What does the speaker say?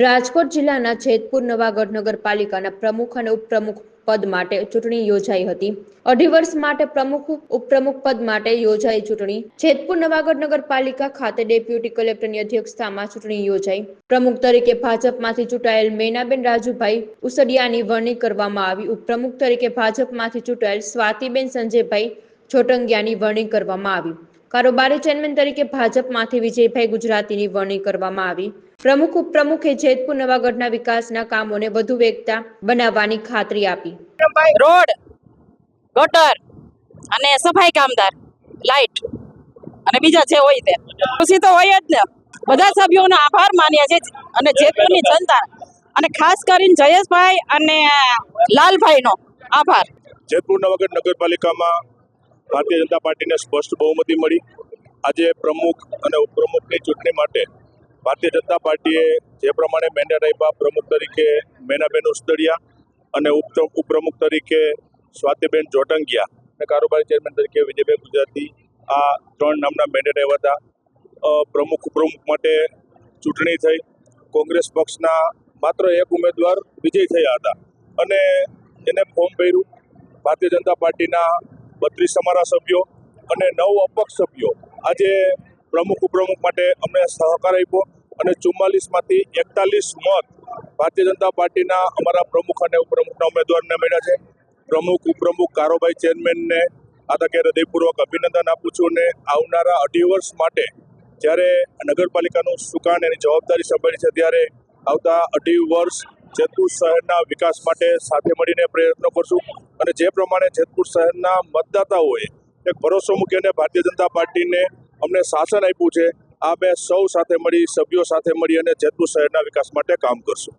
રાજકોટ જિલ્લાના જેતપુર નવાગઢ નગરપાલિકાના પ્રમુખ અને ઉપપ્રમુખ પદ માટે ચૂંટણી યોજાઈ હતી. અઢી વર્ષ માટે પ્રમુખ, ઉપપ્રમુખ પદ માટે યોજાઈ ચૂંટણી. જેતપુર નવાગઢ નગરપાલિકા ખાતે ડેપ્યુટી કલેક્ટરની અધ્યક્ષતામાં ચૂંટણી યોજાઈ. પ્રમુખ તરીકે ભાજપમાંથી ચૂંટાયેલ મેનાબેન રાજુભાઈ ઉસડિયાની વરણી કરવામાં આવી. ઉપપ્રમુખ તરીકે ભાજપમાંથી ચૂંટાયેલ સ્વાતિબેન સંજયભાઈ છોટંગિયાની વરણી કરવામાં આવી. કારોબારી ચેરમેન તરીકે ભાજપમાંથી વિજયભાઈ ગુજરાતીની વરણી કરવામાં આવી. પ્રમુખ ઉપપ્રમુખે જેતપુર નવાગઢના વિકાસના કામોને વધુ વેગતા બનાવવાની ખાતરી આપી. રોડ ગટર અને સફાઈ કામદાર લાઈટ અને બીજા જે હોય તે. ખુશી તો હોય જ ને. બધા સભ્યોનો આભાર માન્યા છે અને જેતપુરની જનતા અને ખાસ કરીને જયેશભાઈ અને લાલભાઈનો આભાર. જેતપુર નવાગઢ નગરપાલિકામાં ભારતીય જનતા પાર્ટીને સ્પષ્ટ બહુમતી મળી. આજે પ્રમુખ અને ઉપપ્રમુખની ચૂંટણી માટે ભારતીય જનતા પાર્ટીએ જે પ્રમાણે મેન્ડેટ આપ્યા, પ્રમુખ તરીકે મેનાબેન ઉસ્તડિયા અને ઉપ ઉપપ્રમુખ તરીકે સ્વાતિબેન જોટંગિયા અને કારોબારી ચેરમેન તરીકે વિજયભાઈ ગુજરાતી આ ત્રણ નામના મેન્ડેટ આવ્યા હતા. પ્રમુખ, ઉપપ્રમુખ માટે ચૂંટણી થઈ. કોંગ્રેસ પક્ષના માત્ર એક ઉમેદવાર વિજય થયા હતા અને એને ફોર્મ ભર્યું ભારતીય જનતા પાર્ટીના બત્રીસ અમારા સભ્યો અને નવ અપક્ષ સભ્યો. આજે પ્રમુખ, ઉપપ્રમુખ માટે અમને સહકાર આપ્યો. અને ચુમ્માલીસમાંથી એકતાલીસ મત ભારતીય જનતા પાર્ટીના અમારા પ્રમુખ અને ઉપપ્રમુખના ઉમેદવારને મળ્યા છે. પ્રમુખ, ઉપપ્રમુખ કારોબાઈ ચેરમેનને આ તકે હૃદયપૂર્વક અભિનંદન આપું છું અને આવનારા અઢી વર્ષ માટે જ્યારે નગરપાલિકાનું સુકાન એની જવાબદારી સંભાળી છે ત્યારે આવતા અઢી વર્ષ જેતપુર શહેરના વિકાસ માટે સાથે મળીને પ્રયત્નો કરશું. અને જે પ્રમાણે જેતપુર શહેરના મતદાતાઓએ એક ભરોસો મૂકીને ભારતીય જનતા પાર્ટીને અમને શાસન આપ્યું છે આ બે સૌ સાથે મળી, સભ્યો સાથે મળી અને જેતપુર શહેરના વિકાસ માટે કામ કરશું.